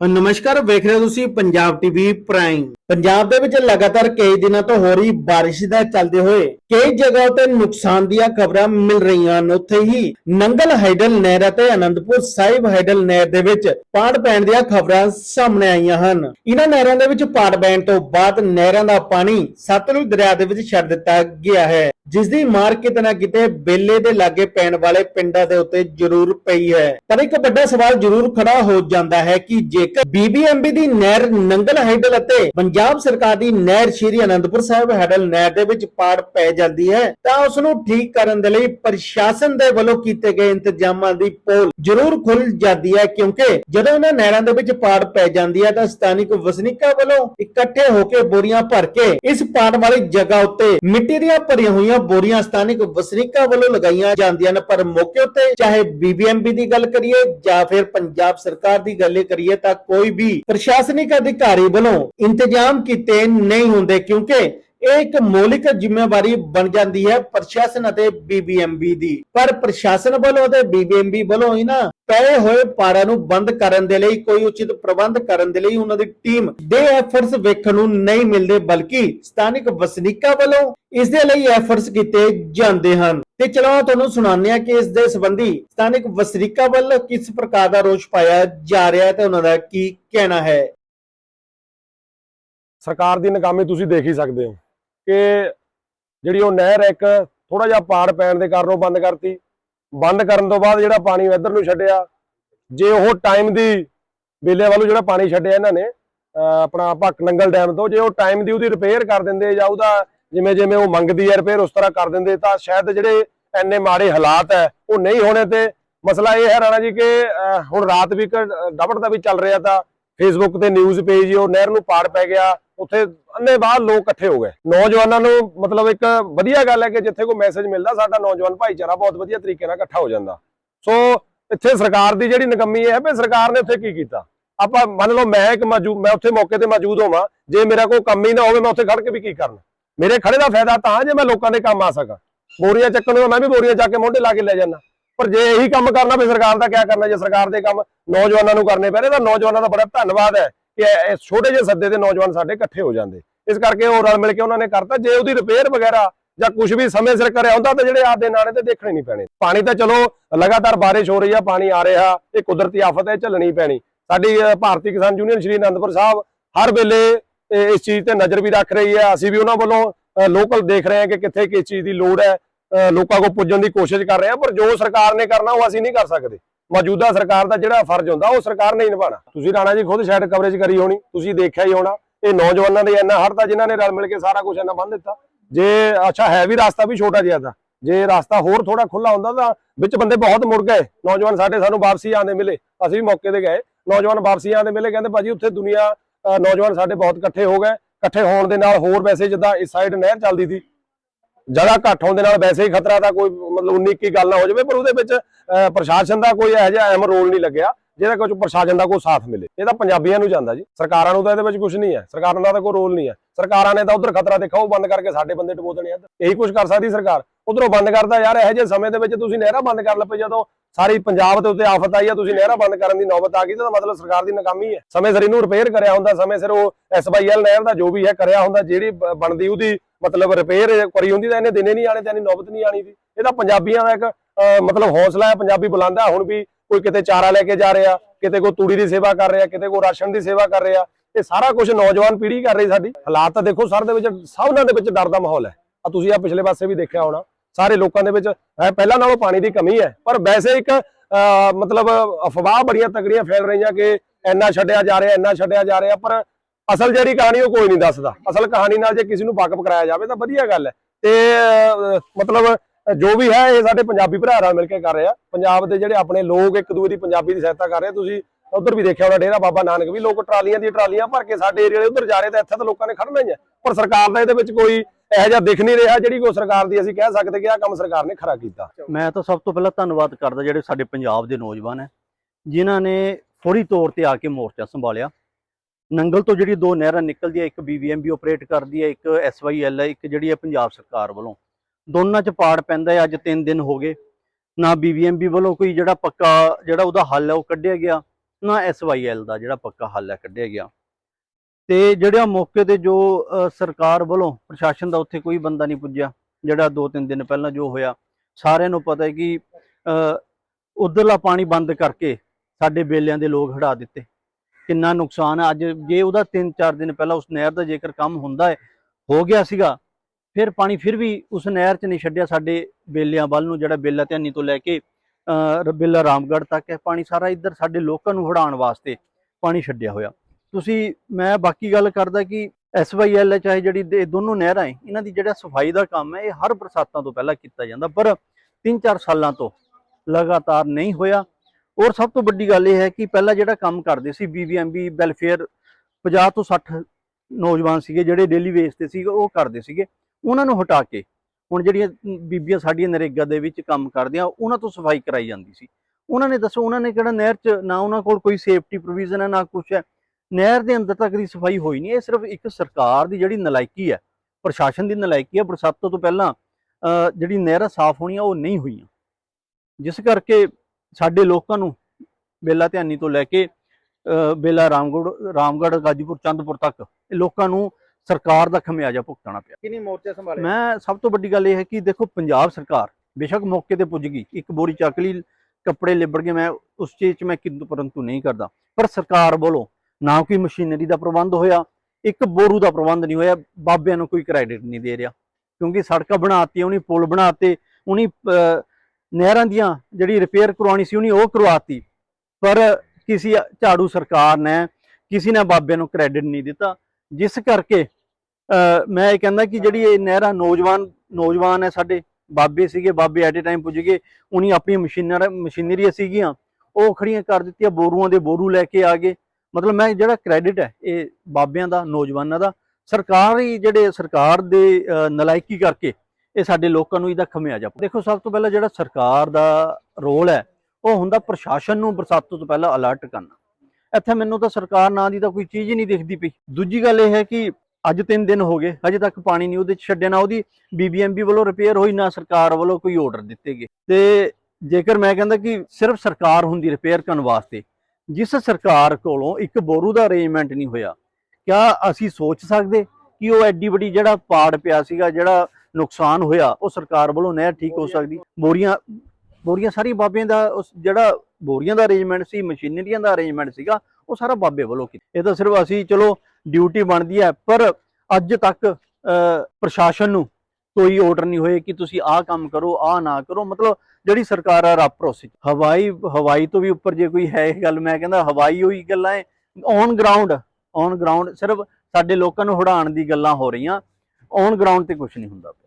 ਨਮਸਕਾਰ ਵੇਖ ਰਹੇ ਹੋ ਤੁਸੀਂ ਪੰਜਾਬ ਟੀਵੀ ਪ੍ਰਾਈਮ। ਪੰਜਾਬ ਦੇ ਵਿੱਚ ਲਗਾਤਾਰ ਕਈ ਦਿਨਾਂ ਤੋਂ ਹੋ ਰਹੀ ਬਾਰਿਸ਼ ਦਾ ਚੱਲਦੇ ਹੋਏ ਕਈ ਜਗ੍ਹਾ ਤੇ ਨੁਕਸਾਨ ਦੀਆਂ ਖਬਰਾਂ ਮਿਲ ਰਹੀਆਂ ਹਨ। ਉੱਥੇ ਹੀ ਨੰਗਲ ਹਾਈਡਲ ਨਹਿਰ ਅਤੇ ਅਨੰਦਪੁਰ ਸਾਹਿਬ ਹਾਈਡਲ ਨਹਿਰ ਦੇ ਵਿੱਚ ਪਾੜ ਪੈਣ ਦੀਆਂ ਖਬਰਾਂ ਸਾਹਮਣੇ ਆਈਆਂ ਹਨ। ਇਹਨਾਂ ਨਹਿਰਾਂ ਦੇ ਵਿੱਚ ਪਾੜ ਪੈਣ ਤੋਂ ਬਾਅਦ ਨਹਿਰਾਂ ਦਾ ਪਾਣੀ ਸਤਲੁਜ ਦਰਿਆ ਦੇ ਵਿੱਚ ਛੱਡ ਦਿੱਤਾ ਗਿਆ ਹੈ ਜਿਸ ਦੀ ਮਾਰ ਕਿਤੇ ਨਾ ਕਿਤੇ ਬੇਲੇ ਦੇ ਲਾਗੇ ਪੈਣ ਵਾਲੇ ਪਿੰਡਾਂ ਦੇ ਉੱਤੇ ਜ਼ਰੂਰ ਪਈ ਹੈ। ਪਰ ਇੱਕ ਵੱਡਾ ਸਵਾਲ ਜ਼ਰੂਰ ਖੜਾ ਹੋ ਜਾਂਦਾ ਹੈ ਕਿ ਜੇਕਰ ਬੀਬੀਐਮਬੀ ਦੀ ਨਹਿਰ ਨੰਗਲ ਹਾਈਡਲ ਅਤੇ ਪੰਜਾਬ ਸਰਕਾਰ ਦੀ ਨਹਿਰ ਸ਼੍ਰੀ ਅਨੰਦਪੁਰ ਸਾਹਿਬ ਹੈਡਲ ਨਹਿਰ ਦੇ ਵਿੱਚ ਪਾੜ ਪੈ ਜਾਂਦੀ ਹੈ, ਤਾਂ ਉਸ ਨੂੰ ਠੀਕ ਕਰਨ ਦੇ ਲਈ ਪ੍ਰਸ਼ਾਸਨ ਦੇ ਵੱਲੋਂ ਕੀਤੇ ਗਏ ਇੰਤਜ਼ਾਮਾਂ ਦੀ ਪੋਲ ਜ਼ਰੂਰ ਖੁੱਲ ਜਾਂਦੀ ਹੈ, ਕਿਉਂਕਿ ਜਦੋਂ ਇਹਨਾਂ ਨਹਿਰਾਂ ਦੇ ਵਿੱਚ ਪਾੜ ਪੈ ਜਾਂਦੀ ਹੈ, ਤਾਂ ਸਥਾਨਿਕ ਵਸਨੀਕਾਂ ਵੱਲੋਂ ਇਕੱਠੇ ਹੋ ਕੇ ਬੋਰੀਆਂ ਭਰ ਕੇ ਇਸ ਪਾੜ ਵਾਲੀ ਜਗ੍ਹਾ ਉੱਤੇ ਮਿੱਟੀ ਦੀਆਂ ਭਰੀਆਂ ਹੋਈਆਂ ਬੋਰੀਆਂ ਸਥਾਨਿਕ ਵਸਨੀਕਾਂ ਵੱਲੋਂ ਲਗਾਈਆਂ ਜਾਂਦੀਆਂ ਨੇ ਪਰ ਮੌਕੇ ਉੱਤੇ ਚਾਹੇ ਬੀਬੀਐਮਬੀ ਦੀ ਗੱਲ ਕਰੀਏ ਜਾਂ ਫਿਰ ਪੰਜਾਬ ਸਰਕਾਰ ਦੀ ਗੱਲ ਕਰੀਏ, ਤਾਂ ਕੋਈ ਵੀ ਪ੍ਰਸ਼ਾਸਨਿਕ ਅਧਿਕਾਰੀ ਵੱਲੋਂ ਇੰਤਜ਼ਾਮ ਕੰਮ ਕੀਤੇ ਨਹੀਂ ਹੁੰਦੇ, ਕਿਉਂਕਿ ਇਹ ਇੱਕ ਮੌਲਿਕ ਜ਼ਿੰਮੇਵਾਰੀ ਬਣ ਜਾਂਦੀ ਹੈ ਪ੍ਰਸ਼ਾਸਨ ਅਤੇ ਬੀਬੀਐਮਬੀ ਦੀ। ਪਰ ਪ੍ਰਸ਼ਾਸਨ ਵੱਲੋਂ ਅਤੇ ਬੀਬੀਐਮਬੀ ਵੱਲੋਂ ਹੀ ਨਾ ਪਏ ਹੋਏ ਪਾੜਾਂ ਨੂੰ ਬੰਦ ਕਰਨ ਦੇ ਲਈ, ਕੋਈ ਉਚਿਤ ਪ੍ਰਬੰਧ ਕਰਨ ਦੇ ਲਈ ਉਹਨਾਂ ਦੀ ਟੀਮ ਦੇ ਐਫਰਟਸ ਵੇਖਣ ਨੂੰ ਨਹੀਂ ਮਿਲਦੇ, ਬਲਕਿ ਸਥਾਨਕ ਵਸਨੀਕਾਂ ਵੱਲੋਂ ਇਸ ਦੇ ਲਈ ਐਫਰਟਸ ਕੀਤੇ ਜਾਂਦੇ ਹਨ। ਤੇ ਚਲੋ ਤੁਹਾਨੂੰ ਸੁਣਾਉਂਦੇ ਹਾਂ ਕਿ ਇਸ ਦੇ ਸੰਬੰਧੀ ਸਥਾਨਿਕ ਵਸਨੀਕਾਂ ਵੱਲੋਂ ਕਿਸ ਪ੍ਰਕਾਰ ਦਾ ਰੋਸ਼ ਪਾਇਆ ਜਾ ਰਿਹਾ ਹੈ ਤੇ ਉਹਨਾਂ ਦਾ ਕੀ ਕਹਿਣਾ ਹੈ। ਸਰਕਾਰ ਦੀ ਨਕਾਮੀ ਤੁਸੀਂ ਦੇਖ ਹੀ ਸਕਦੇ ਹੋ ਕਿ ਜਿਹੜੀ ਉਹ ਨਹਿਰ ਇੱਕ ਥੋੜਾ ਜਿਹਾ ਪਾੜ ਪੈਣ ਦੇ ਕਾਰਨ ਉਹ ਬੰਦ ਕਰਤੀ। ਬੰਦ ਕਰਨ ਤੋਂ ਬਾਅਦ ਜਿਹੜਾ ਪਾਣੀ ਇੱਧਰ ਨੂੰ ਛੱਡਿਆ, ਜੇ ਉਹ ਟਾਈਮ ਦੀ ਬੇਲੇ ਵੱਲੋਂ ਜਿਹੜਾ ਪਾਣੀ ਛੱਡਿਆ ਇਹਨਾਂ ਨੇ, ਅਹ ਆਪਣਾ ਭੱਕ ਨੰਗਲ ਡੈਮ ਤੋਂ, ਜੇ ਉਹ ਟਾਈਮ ਦੀ ਉਹਦੀ ਰਿਪੇਅਰ ਕਰ ਦਿੰਦੇ ਜਾਂ ਉਹਦਾ ਜਿਵੇਂ ਜਿਵੇਂ ਉਹ ਮੰਗਦੀ ਹੈ ਰਿਪੇਅਰ ਉਸ ਤਰ੍ਹਾਂ ਕਰ ਦਿੰਦੇ, ਤਾਂ ਸ਼ਾਇਦ ਜਿਹੜੇ ਐਨੇ ਮਾੜੇ ਹਾਲਾਤ ਹੈ, ਉਹ ਨਹੀਂ ਹੋਣੇ ਤੇ ਮਸਲਾ ਇਹ ਹੈ ਰਾਣਾ ਜੀ ਕਿ ਹੁਣ ਰਾਤ ਵੀ ਇੱਕ ਡਬੜ ਦਾ ਵੀ ਚੱਲ ਰਿਹਾ ਤਾਂ ਫੇਸਬੁੱਕ ਤੇ ਨਿਊਜ਼ ਪੇਜ ਉਹ ਨਹਿਰ ਨੂੰ ਪਾੜ ਪੈ ਗਿਆ। ਉੱਥੇ ਅੰਨੇ ਬਾਹਰ ਲੋਕ ਇਕੱਠੇ ਹੋ ਗਏ। ਨੌਜਵਾਨਾਂ ਨੂੰ ਮਤਲਬ ਇੱਕ ਵਧੀਆ ਗੱਲ ਹੈ ਕਿ ਜਿੱਥੇ ਕੋਈ ਮੈਸੇਜ ਮਿਲਦਾ, ਸਾਡਾ ਨੌਜਵਾਨ ਭਾਈਚਾਰਾ ਬਹੁਤ ਵਧੀਆ ਤਰੀਕੇ ਨਾਲ ਇਕੱਠਾ ਹੋ ਜਾਂਦਾ। ਸੋ ਇੱਥੇ ਸਰਕਾਰ ਦੀ ਜਿਹੜੀ ਨਕਮੀ ਹੈ ਵੀ ਸਰਕਾਰ ਨੇ ਉੱਥੇ ਕੀ ਕੀਤਾ? ਆਪਾਂ ਮੰਨ ਲਓ ਮੈਂ ਇੱਕ ਮੌਜੂਦ ਮੈਂ ਉੱਥੇ ਮੌਕੇ ਤੇ ਮੌਜੂਦ ਹੋਵਾਂ, ਜੇ ਮੇਰਾ ਕੋਈ ਕੰਮ ਹੀ ਨਾ ਹੋਵੇ, ਮੈਂ ਉੱਥੇ ਖੜ ਕੇ ਵੀ ਕੀ ਕਰਨਾ? ਮੇਰੇ ਖੜੇ ਦਾ ਫਾਇਦਾ ਤਾਂ ਜੇ ਮੈਂ ਲੋਕਾਂ ਦੇ ਕੰਮ ਆ ਸਕਾਂ। ਬੋਰੀਆਂ ਚੱਕਣ ਨੂੰ ਮੈਂ ਵੀ ਬੋਰੀਆਂ ਚੱਕ ਕੇ ਮੋਢੇ ਲਾ ਕੇ ਲੈ ਜਾਣਾ ਪਰ ਜੇ ਇਹੀ ਕੰਮ ਕਰਨਾ ਵੀ ਸਰਕਾਰ ਦਾ ਕੀ ਕਰਨਾ? ਜੇ ਸਰਕਾਰ ਦੇ ਕੰਮ ਨੌਜਵਾਨਾਂ ਨੂੰ ਕਰਨੇ ਪੈ ਰਹੇ ਤਾਂ ਨੌਜਵਾਨਾਂ ਦਾ ਬੜਾ ਧੰਨਵਾਦ ਹੈ ਕਿ ਇਹ- ਇਸ ਛੋਟੇ ਜਿਹੇ ਸੱਦੇ ਦੇ ਨੌਜਵਾਨ ਸਾਡੇ ਇਕੱਠੇ ਹੋ ਜਾਂਦੇ। ਇਸ ਕਰਕੇ ਉਹ ਰਲ ਮਿਲ ਕੇ ਉਹਨਾਂ ਨੇ ਕਰਤਾ। ਜੇ ਉਹਦੀ ਰਿਪੇਅਰ ਵਗੈਰਾ ਜਾਂ ਕੁਝ ਵੀ ਸਮੇਂ ਸਿਰ ਕਰਿਆ ਹੁੰਦਾ ਤਾਂ ਜਿਹੜੇ ਆਪਦੇ ਨਾਲੇ ਤੇ ਦੇਖਣੇ ਨਹੀਂ ਪੈਣੇ। ਪਾਣੀ ਤਾਂ ਚਲੋ ਲਗਾਤਾਰ ਬਾਰਿਸ਼ ਹੋ ਰਹੀ ਆ, ਪਾਣੀ ਆ ਰਿਹਾ, ਇਹ ਕੁਦਰਤੀ ਆਫਤ ਹੈ ਇਹ ਝੱਲਣੀ ਪੈਣੀ। ਸਾਡੀ ਭਾਰਤੀ ਕਿਸਾਨ ਯੂਨੀਅਨ ਸ਼੍ਰੀ ਅਨੰਦਪੁਰ ਸਾਹਿਬ ਹਰ ਵੇਲੇ ਇਸ ਚੀਜ਼ ਤੇ ਨਜ਼ਰ ਵੀ ਰੱਖ ਰਹੀ ਹੈ। ਅਸੀਂ ਵੀ ਉਹਨਾਂ ਵੱਲੋਂ ਲੋਕਲ ਦੇਖ ਰਹੇ ਹਾਂ ਕਿ ਕਿੱਥੇ ਕਿਸ ਚੀਜ਼ ਦੀ ਲੋੜ ਹੈ। ਲੋਕਾਂ ਕੋਲ ਪੁੱਜਣ ਦੀ ਕੋਸ਼ਿਸ਼ ਕਰ ਰਹੇ ਹਾਂ ਪਰ ਜੋ ਸਰਕਾਰ ਨੇ ਕਰਨਾ ਉਹ ਅਸੀਂ ਨਹੀਂ ਕਰ ਸਕਦੇ। ਮੌਜੂਦਾ ਸਰਕਾਰ ਦਾ ਜਿਹੜਾ ਫਰਜ਼ ਹੁੰਦਾ, ਉਹ ਸਰਕਾਰ ਨੇ ਹੀ ਨਿਭਾਉਣਾ। ਤੁਸੀਂ ਰਾਣਾ ਜੀ ਖੁਦ ਸ਼ਾਇਦ ਕਵਰੇਜ ਕਰੀ ਹੋਣੀ, ਤੁਸੀਂ ਦੇਖਿਆ ਹੀ ਹੋਣਾ। ਇਹ ਨੌਜਵਾਨਾਂ ਦੇ ਇੰਨਾ ਹੜਤਾ ਜਿਨ੍ਹਾਂ ਨੇ ਰਲ ਮਿਲ ਕੇ ਸਾਰਾ ਕੁਝ ਇੰਨਾ ਬੰਨ ਦਿੱਤਾ। ਜੇ, ਅੱਛਾ, ਹੈ ਵੀ ਰਸਤਾ ਵੀ ਛੋਟਾ ਜਿਹਾ ਤਾਂ। ਜੇ ਰਸਤਾ ਹੋਰ ਥੋੜਾ ਖੁੱਲਾ ਹੁੰਦਾ ਤਾਂ ਵਿੱਚ ਬੰਦੇ ਬਹੁਤ ਮੁੜ ਗਏ। ਨੌਜਵਾਨ ਸਾਡੇ ਸਾਨੂੰ ਵਾਪਸੀ ਆਉਂਦੇ ਮਿਲੇ। ਅਸੀਂ ਵੀ ਮੌਕੇ ਤੇ ਗਏ। ਨੌਜਵਾਨ ਵਾਪਸੀ ਆਉਂਦੇ ਮਿਲੇ, ਕਹਿੰਦੇ ਭਾਜੀ ਉੱਥੇ ਦੁਨੀਆ ਨੌਜਵਾਨ ਸਾਡੇ ਬਹੁਤ ਇਕੱਠੇ ਹੋ ਗਏ। ਇਕੱਠੇ ਹੋਣ ਦੇ ਨਾਲ ਹੋਰ ਵੈਸੇ ਜਿੱਦਾਂ ਇਸ ਸਾਈਡ ਨਹਿਰ ਚੱਲਦੀ ਸੀ ਜਗ੍ਹਾ ਘੱਟ ਹੋਣ ਦੇ ਨਾਲ ਵੈਸੇ ਹੀ ਖਤਰਾ ਤਾਂ ਕੋਈ ਮਤਲਬ ਉਨੀ ਕੀ ਗੱਲ ਨਾ ਹੋ ਜਾਵੇ, ਪਰ ਉਹਦੇ ਵਿੱਚ, ਅਹ ਪ੍ਰਸ਼ਾਸਨ ਦਾ ਕੋਈ ਇਹੋ ਜਿਹਾ ਅਹਿਮ ਰੋਲ ਨਹੀਂ ਲੱਗਿਆ, ਜਿਹਦਾ ਕੁਝ ਪ੍ਰਸ਼ਾਸਨ ਦਾ ਕੋਈ ਸਾਥ ਮਿਲੇ। ਇਹ ਤਾਂ ਪੰਜਾਬੀਆਂ ਨੂੰ ਜਾਂਦਾ ਜੀ। ਸਰਕਾਰਾਂ ਨੂੰ ਤਾਂ ਇਹਦੇ ਵਿੱਚ ਕੁਝ ਨਹੀਂ ਹੈ। ਸਰਕਾਰਾਂ ਦਾ ਤਾਂ ਕੋਈ ਰੋਲ ਨਹੀਂ ਹੈ। ਸਰਕਾਰਾਂ ਨੇ ਤਾਂ ਉਧਰ ਖਤਰਾ ਦੇਖਾ ਉਹ ਬੰਦ ਕਰਕੇ ਸਾਡੇ ਬੰਦੇ ਡਬੋ ਦੇਣੇ ਆ ਇਹੀ ਕੁਝ ਕਰ ਸਕਦੀ ਸਰਕਾਰ? ਉਧਰੋਂ ਬੰਦ ਕਰਦਾ ਯਾਰ, ਇਹੋ ਜਿਹੇ ਸਮੇਂ ਦੇ ਵਿੱਚ ਤੁਸੀਂ ਨਹਿਰਾਂ ਬੰਦ ਕਰ ਲੱਪੇ ਜਦੋਂ ਸਾਰੀ ਪੰਜਾਬ ਦੇ ਉੱਤੇ ਆਫਤ ਆਈ ਆ, ਤੁਸੀਂ ਨਹਿਰਾਂ ਬੰਦ ਕਰਨ ਦੀ ਨੌਬਤ ਆ ਗਈ, ਤਾਂ ਮਤਲਬ ਸਰਕਾਰ ਦੀ ਨਾਕਾਮੀ ਹੈ। ਸਮੇਂ ਸਿਰ ਇਹਨੂੰ ਰਿਪੇਅਰ ਕਰਿਆ ਹੁੰਦਾ, ਸਮੇਂ ਸਿਰ ਉਹ ਐਸਵਾਈਐਲ ਨਹਿਰ ਦਾ ਜੋ ਵੀ ਹੈ ਕਰਿਆ ਹੁੰਦਾ, ਜਿਹੜੀ ਬਣਦੀ ਉਹਦੀ ਮਤਲਬ ਰਿਪੇਅਰ ਕਰੀ ਹੁੰਦੀ, ਤਾਂ ਇਹਨੇ ਦਿਨੇ ਨਹੀਂ ਆਣੇ ਤੇ ਇਹਨੇ ਨੌਬਤ ਨਹੀਂ ਆਣੀ ਸੀ। ਇਹ ਤਾਂ ਪੰਜਾਬੀਆਂ ਦਾ ਇੱਕ ਮਤਲਬ ਹੌਸਲਾ ਹੈ, ਪੰਜਾਬੀ ਬੁਲੰਦ ਹੈ ਹੁਣ ਵੀ ਕੋਈ ਕਿਤੇ ਚਾਰਾ ਲੈ ਕੇ ਜਾ ਰਿਹਾ, ਕਿਤੇ ਕੋਈ ਤੂੜੀ ਦੀ ਸੇਵਾ ਕਰ ਰਿਹਾ, ਕਿਤੇ ਕੋਈ ਰਾਸ਼ਨ ਦੀ ਸੇਵਾ ਕਰ ਰਿਹਾ, ਇਹ ਸਾਰਾ ਕੁਝ ਨੌਜਵਾਨ ਪੀੜ੍ਹੀ ਕਰ ਰਹੀ ਸਾਡੀ। ਹਾਲਾਤ ਤਾਂ ਦੇਖੋ, ਸਰ ਦੇ ਵਿੱਚ ਸਭਨਾਂ ਦੇ ਵਿੱਚ ਡਰ ਦਾ ਮਾਹੌਲ ਹੈ। ਆ ਤੁਸੀਂ ਆ ਪਿਛਲੇ ਪਾਸੇ ਵੀ ਦੇਖਿਆ ਹੋਣਾ ਸਾਰੇ ਲੋਕਾਂ ਦੇ ਵਿੱਚ ਪਹਿਲਾਂ ਨਾਲੋਂ ਪਾਣੀ ਦੀ ਕਮੀ ਹੈ। ਪਰ ਵੈਸੇ ਇੱਕ ਅਹ, ਮਤਲਬ ਅਫਵਾਹ ਬੜੀਆਂ ਤਗੜੀਆਂ ਫੈਲ ਰਹੀਆਂ ਕਿ ਇੰਨਾ ਛੱਡਿਆ ਜਾ ਰਿਹਾ ਇੰਨਾ ਛੱਡਿਆ ਜਾ ਰਿਹਾ ਪਰ ਅਸਲ ਜਿਹੜੀ ਕਹਾਣੀ ਉਹ ਕੋਈ ਨਹੀਂ ਦੱਸਦਾ। ਅਸਲ ਕਹਾਣੀ ਨਾਲ ਜੇ ਕਿਸੇ ਨੂੰ ਵਾਕਫ ਕਰਾਇਆ ਜਾਵੇ ਤਾਂ ਵਧੀਆ ਗੱਲ ਹੈ। ਤੇ ਮਤਲਬ ਜੋ ਵੀ ਹੈ ਇਹ ਸਾਡੇ ਪੰਜਾਬੀ ਭਰਾ ਨਾਲ ਮਿਲ ਕੇ ਕਰ ਰਿਹਾ। ਪੰਜਾਬ ਦੇ ਜਿਹੜੇ ਆਪਣੇ ਲੋਕ ਇੱਕ ਦੂਜੇ ਦੀ ਪੰਜਾਬੀ ਦੀ ਸਹਾਇਤਾ ਕਰ ਰਹੇ ਤੁਸੀਂ ਉਧਰ ਵੀ ਦੇਖਿਆ ਹੋਣਾ ਡੇਰਾ ਬਾਬਾ ਨਾਨਕ ਵੀ ਲੋਕ ਟਰਾਲੀਆਂ ਦੀ ਟਰਾਲੀਆਂ ਭਰ ਕੇ ਸਾਡੇ ਏਰੀਆ ਦੇ ਉਧਰ ਜਾ ਰਹੇ ਤਾਂ ਇੱਥੇ ਤਾਂ ਲੋਕਾਂ ਨੇ ਖੜਨਾ ਹੀ ਹੈ ਪਰ ਸਰਕਾਰ ਦਾ ਇਹਦੇ ਵਿੱਚ ਕੋਈ ਇਹੋ ਜਿਹਾ ਦਿਖ ਨਹੀਂ ਰਿਹਾ ਜਿਹੜੀ ਕੋਈ ਸਰਕਾਰ ਦੀ ਅਸੀਂ ਕਹਿ ਸਕਦੇ ਕਿ ਆਹ ਕੰਮ ਸਰਕਾਰ ਨੇ ਖਰਾ ਕੀਤਾ। ਮੈਂ ਤਾਂ ਸਭ ਤੋਂ ਪਹਿਲਾਂ ਧੰਨਵਾਦ ਕਰਦਾ ਜਿਹੜੇ ਸਾਡੇ ਪੰਜਾਬ ਦੇ ਨੌਜਵਾਨ ਹੈ, ਜਿਨ੍ਹਾਂ ਨੇ ਫੌਰੀ ਤੌਰ ਤੇ ਆ ਕੇ ਮੋਰਚਾ ਸੰਭਾਲਿਆ। ਨੰਗਲ ਤੋਂ ਜਿਹੜੀ ਦੋ ਨਹਿਰਾਂ ਨਿਕਲਦੀਆਂ, ਇੱਕ ਬੀਬੀਐਮਬੀ ਆਪਰੇਟ ਕਰਦੀ ਹੈ, ਇੱਕ ਐਸਵਾਈਐਲ ਹੈ, ਇੱਕ ਜਿਹੜੀ ਹੈ ਪੰਜਾਬ ਸਰਕਾਰ ਵੱਲੋਂ। ਦੋਨਾਂ 'ਚ ਪਾੜ ਪੈਂਦਾ ਹੈ, ਅੱਜ 3 ਦਿਨ ਹੋ ਗਏ। ਨਾ ਬੀਬੀਐਮਬੀ ਵੱਲੋਂ ਕੋਈ ਜਿਹੜਾ ਪੱਕਾ ਜਿਹੜਾ ਉਹਦਾ ਹੱਲ ਹੈ, ਉਹ ਕੱਢਿਆ ਗਿਆ, ਨਾ ਐਸਵਾਈਐਲ ਦਾ ਜਿਹੜਾ ਪੱਕਾ ਹੱਲ ਹੈ, ਕੱਢਿਆ ਗਿਆ। ਤੇ ਜਿਹੜਾ ਮੌਕੇ ਤੇ ਜੋ ਸਰਕਾਰ ਵੱਲੋਂ ਪ੍ਰਸ਼ਾਸਨ ਦਾ ਉੱਥੇ ਕੋਈ ਬੰਦਾ ਨਹੀਂ ਪੁੱਜਿਆ ਜਿਹੜਾ ਦੋ ਤਿੰਨ ਦਿਨ ਪਹਿਲਾਂ ਜੋ ਹੋਇਆ ਸਾਰਿਆਂ ਨੂੰ ਪਤਾ ਹੈ ਕਿ ਅ, ਉਧਰਲਾ ਪਾਣੀ ਬੰਦ ਕਰਕੇ ਸਾਡੇ ਬੇਲਿਆਂ ਦੇ ਲੋਕ ਹਟਾ ਦਿੱਤੇ। ਕਿੰਨਾ ਨੁਕਸਾਨ ਹੈ ਅੱਜ ਜੇ ਉਹਦਾ 3-4 ਦਿਨ ਪਹਿਲਾਂ ਉਸ ਨਹਿਰ ਦਾ ਜੇਕਰ ਕੰਮ ਹੁੰਦਾ ਹੈ ਹੋ ਗਿਆ ਸੀਗਾ ਫਿਰ ਪਾਣੀ ਫਿਰ ਵੀ ਉਸ ਨਹਿਰ 'ਚ ਨਹੀਂ ਛੱਡਿਆ ਸਾਡੇ ਬੇਲਿਆਂ ਵੱਲ ਨੂੰ ਜਿਹੜਾ ਬੇਲਾ ਧਿਆਨੀ ਤੋਂ ਲੈ ਕੇ ਬੇਲਾ ਰਾਮਗੜ੍ਹ ਤੱਕ ਹੈ ਪਾਣੀ ਸਾਰਾ ਇੱਧਰ ਸਾਡੇ ਲੋਕਾਂ ਨੂੰ ਹੜਾਉਣ ਵਾਸਤੇ ਪਾਣੀ ਛੱਡਿਆ ਹੋਇਆ। ਤੁਸੀਂ, ਮੈਂ ਬਾਕੀ ਗੱਲ ਕਰਦਾ ਕਿ ਐਸਵਾਈਐਲ ਹੈ ਚਾਹੇ ਜਿਹੜੀ ਇਹ ਦੋਨੋਂ ਨਹਿਰਾਂ ਹੈ ਇਹਨਾਂ ਦੀ ਜਿਹੜਾ ਸਫ਼ਾਈ ਦਾ ਕੰਮ ਹੈ, ਇਹ ਹਰ ਬਰਸਾਤਾਂ ਤੋਂ ਪਹਿਲਾਂ ਕੀਤਾ ਜਾਂਦਾ, ਪਰ 3-4 ਸਾਲਾਂ ਤੋਂ ਲਗਾਤਾਰ ਨਹੀਂ ਹੋਇਆ। ਔਰ ਸਭ ਤੋਂ ਵੱਡੀ ਗੱਲ ਇਹ ਹੈ ਕਿ ਪਹਿਲਾਂ ਜਿਹੜਾ ਕੰਮ ਕਰਦੇ ਸੀ ਬੀਬੀਐਮਬੀ ਵੈਲਫੇਅਰ 50 ਤੋਂ 60 ਨੌਜਵਾਨ ਸੀਗੇ, ਜਿਹੜੇ ਡੇਲੀ ਵੇਸ ਤੇ ਸੀਗੇ, ਉਹ ਕਰਦੇ ਸੀਗੇ। ਉਹਨਾਂ ਨੂੰ ਹਟਾ ਕੇ ਹੁਣ ਜਿਹੜੀਆਂ ਬੀਬੀਆਂ ਸਾਡੀਆਂ ਨਰੇਗਾ ਦੇ ਵਿੱਚ ਕੰਮ ਕਰਦੀਆਂ, ਉਹਨਾਂ ਤੋਂ ਸਫ਼ਾਈ ਕਰਾਈ ਜਾਂਦੀ ਸੀ। ਉਹਨਾਂ ਨੇ ਦੱਸੋ, ਉਹਨਾਂ ਨੇ ਕਿਹੜਾ ਨਹਿਰ 'ਚ ਨਾ ਉਹਨਾਂ ਕੋਲ ਕੋਈ ਸੇਫਟੀ ਪ੍ਰੋਵੀਜ਼ਨ ਹੈ, ਨਾ ਕੁਛ ਹੈ। ਨਹਿਰ ਦੇ ਅੰਦਰ ਤੱਕ ਦੀ ਸਫ਼ਾਈ ਹੋਈ ਨਹੀਂ ਇਹ ਸਿਰਫ ਇੱਕ ਸਰਕਾਰ ਦੀ ਜਿਹੜੀ ਨਲਾਇਕੀ ਹੈ ਪ੍ਰਸ਼ਾਸਨ ਦੀ ਨਲਾਇਕੀ ਹੈ ਬਰਸਾਤ ਤੋਂ ਪਹਿਲਾਂ ਜਿਹੜੀ ਨਹਿਰਾਂ ਸਾਫ਼ ਹੋਣੀਆਂ ਉਹ ਨਹੀਂ ਹੋਈਆਂ। ਜਿਸ ਕਰਕੇ ਸਾਡੇ ਲੋਕਾਂ ਨੂੰ ਬੇਲਾ ਧਿਆਨੀ ਤੋਂ ਲੈ ਕੇ ਬੇਲਾ ਰਾਮਗੜ੍ਹ ਰਾਮਗੜ੍ਹ ਗਾਜੀਪੁਰ ਚੰਦਪੁਰ ਤੱਕ ਇਹ ਲੋਕਾਂ ਨੂੰ ਸਰਕਾਰ ਦਾ ਖਮਿਆਜਾ ਭੁਗਤਣਾ ਪਿਆ। ਕਿੰਨੀ ਮੋਰਚਾ ਸੰਭਾਲਿਆ ਮੈਂ ਸਭ ਤੋਂ ਵੱਡੀ ਗੱਲ ਇਹ ਹੈ ਕਿ ਦੇਖੋ ਪੰਜਾਬ ਸਰਕਾਰ ਬੇਸ਼ੱਕ ਮੌਕੇ ਤੇ ਪੁੱਜ ਗਈ ਇੱਕ ਬੋਰੀ ਚੱਕ ਲਈ ਕੱਪੜੇ ਲਿਬੜ ਗਏ ਮੈਂ ਉਸ ਚੀਜ਼ 'ਚ ਮੈਂ ਕਿੰਤੂ ਪਰੰਤੂ ਨਹੀਂ ਕਰਦਾ ਪਰ ਸਰਕਾਰ ਵੱਲੋਂ ਨਾ ਕੋਈ ਮਸ਼ੀਨਰੀ ਦਾ ਪ੍ਰਬੰਧ ਹੋਇਆ ਇੱਕ ਬੋਰੂ ਦਾ ਪ੍ਰਬੰਧ ਨਹੀਂ ਹੋਇਆ ਬਾਬਿਆਂ ਨੂੰ ਕੋਈ ਕ੍ਰੈਡਿਟ ਨਹੀਂ ਦੇ ਰਿਹਾ। ਕਿਉਂਕਿ ਸੜਕਾਂ ਬਣਾਤੀ ਉਹਨੇ ਪੁਲ ਬਣਾਤੇ ਉਹਨੀ ਅਹ, ਨਹਿਰਾਂ ਦੀਆਂ ਜਿਹੜੀ ਰਿਪੇਅਰ ਕਰਵਾਉਣੀ ਸੀ ਉਹਨੀ ਉਹ ਕਰਵਾਤੀ। ਪਰ ਕਿਸੇ ਝਾੜੂ ਸਰਕਾਰ ਨੇ ਕਿਸੇ ਨੇ ਬਾਬਿਆਂ ਨੂੰ ਕ੍ਰੈਡਿਟ ਨਹੀਂ ਦਿੱਤਾ। ਜਿਸ ਕਰਕੇ ਮੈਂ ਇਹ ਕਹਿੰਦਾ ਕਿ ਜਿਹੜੀ ਇਹ ਨਹਿਰਾਂ ਨੌਜਵਾਨ ਨੌਜਵਾਨ ਹੈ ਸਾਡੇ ਬਾਬੇ ਸੀਗੇ ਬਾਬੇ ਐਟ ਏ ਟਾਈਮ ਪੁੱਜ ਗਏ ਉਹਨੀ ਆਪਣੀਆਂ ਮਸ਼ੀਨਰ ਮਸ਼ੀਨਰੀ ਸੀਗੀਆਂ ਉਹ ਖੜੀਆਂ ਕਰ ਦਿੱਤੀਆਂ ਬੋਰੂਆਂ ਦੇ ਬੋਰੂ ਲੈ ਕੇ ਆ ਗਏ। ਮਤਲਬ ਮੈਂ ਜਿਹੜਾ ਕ੍ਰੈਡਿਟ ਹੈ, ਇਹ ਬਾਬਿਆਂ ਦਾ, ਨੌਜਵਾਨਾਂ ਦਾ, ਸਰਕਾਰ ਹੀ ਜਿਹੜੇ ਸਰਕਾਰ ਦੇ ਨਲਾਇਕੀ ਕਰਕੇ ਇਹ ਸਾਡੇ ਲੋਕਾਂ ਨੂੰ ਇਹਦਾ ਖਮਿਆਜਾ ਦੇਖੋ, ਸਭ ਤੋਂ ਪਹਿਲਾਂ ਜਿਹੜਾ ਸਰਕਾਰ ਦਾ ਰੋਲ ਹੈ, ਉਹ ਹੁੰਦਾ ਪ੍ਰਸ਼ਾਸਨ ਨੂੰ ਬਰਸਾਤ ਤੋਂ ਪਹਿਲਾਂ ਅਲਰਟ ਕਰਨਾ। ਇੱਥੇ ਮੈਨੂੰ ਤਾਂ ਸਰਕਾਰ ਨਾਂ ਦੀ ਤਾਂ ਕੋਈ ਚੀਜ਼ ਹੀ ਨਹੀਂ ਦਿਖਦੀ ਪਈ। ਦੂਜੀ ਗੱਲ ਇਹ ਹੈ ਕਿ ਅੱਜ 3 ਦਿਨ ਹੋ ਗਏ, ਹਜੇ ਤੱਕ ਪਾਣੀ ਨਹੀਂ ਉਹਦੇ ਚ ਛੱਡਿਆ, ਨਾ ਉਹਦੀ ਬੀਬੀਐਮਬੀ ਵੱਲੋਂ ਰਿਪੇਅਰ ਹੋਈ, ਨਾ ਸਰਕਾਰ ਵੱਲੋਂ ਕੋਈ ਆਰਡਰ ਦਿੱਤੇ ਗਏ। ਤੇ ਜੇਕਰ ਮੈਂ ਕਹਿੰਦਾ ਕਿ ਸਿਰਫ ਸਰਕਾਰ ਹੁੰਦੀ ਰਿਪੇਅਰ ਕਰਨ ਵਾਸਤੇ ਜਿਸ ਸਰਕਾਰ ਕੋਲੋਂ ਇੱਕ ਬੋਰੂ ਦਾ ਅਰੇਂਜਮੈਂਟ ਨਹੀਂ ਹੋਇਆ, ਕਿਆ ਅਸੀਂ ਸੋਚ ਸਕਦੇ ਕਿ ਉਹ ਐਡੀ ਵੱਡੀ ਜਿਹੜਾ ਪਾੜ ਪਿਆ ਸੀਗਾ, ਜਿਹੜਾ ਨੁਕਸਾਨ ਹੋਇਆ, ਉਹ ਸਰਕਾਰ ਵੱਲੋਂ ਨਹਿਰ ਠੀਕ ਹੋ ਸਕਦੀ? ਬੋਰੀਆਂ ਬੋਰੀਆਂ ਸਾਰੀ ਬਾਬਿਆਂ ਦਾ ਉਸ ਜਿਹੜਾ ਬੋਰੀਆਂ ਦਾ ਅਰੇਂਜਮੈਂਟ ਸੀ, ਮਸ਼ੀਨਰੀਆਂ ਦਾ ਅਰੇਂਜਮੈਂਟ ਸੀਗਾ, ਉਹ ਸਾਰਾ ਬਾਬੇ ਵੱਲੋਂ ਕੀਤਾ। ਇਹ ਤਾਂ ਸਿਰਫ ਅਸੀਂ ਚਲੋ ਡਿਊਟੀ ਬਣਦੀ ਹੈ, ਪਰ ਅੱਜ ਤੱਕ ਪ੍ਰਸ਼ਾਸਨ ਨੂੰ ਕੋਈ ਆਰਡਰ ਨਹੀਂ ਹੋਏ ਕਿ ਤੁਸੀਂ ਆਹ ਕੰਮ ਕਰੋ, ਆਹ ਨਾ ਕਰੋ। ਮਤਲਬ ਜਿਹੜੀ ਸਰਕਾਰ ਆ, ਰੱਬ ਭਰੋਸੇ ਹਵਾਈ ਹਵਾਈ ਤੋਂ ਵੀ ਉੱਪਰ ਜੇ ਕੋਈ ਹੈ ਇਹ ਗੱਲ, ਮੈਂ ਕਹਿੰਦਾ ਹਵਾਈ ਹੋਈ ਗੱਲਾਂ ਹੈ ਔਨ ਗਰਾਊਂਡ ਔਨ ਗਰਾਊਂਡ ਸਿਰਫ ਸਾਡੇ ਲੋਕਾਂ ਨੂੰ ਹੜਾਉਣ ਦੀ ਗੱਲਾਂ ਹੋ ਰਹੀਆਂ। ਔਨ ਗਰਾਊਂਡ ਤੇ ਕੁਝ ਨਹੀਂ ਹੁੰਦਾ। ਪਿਆ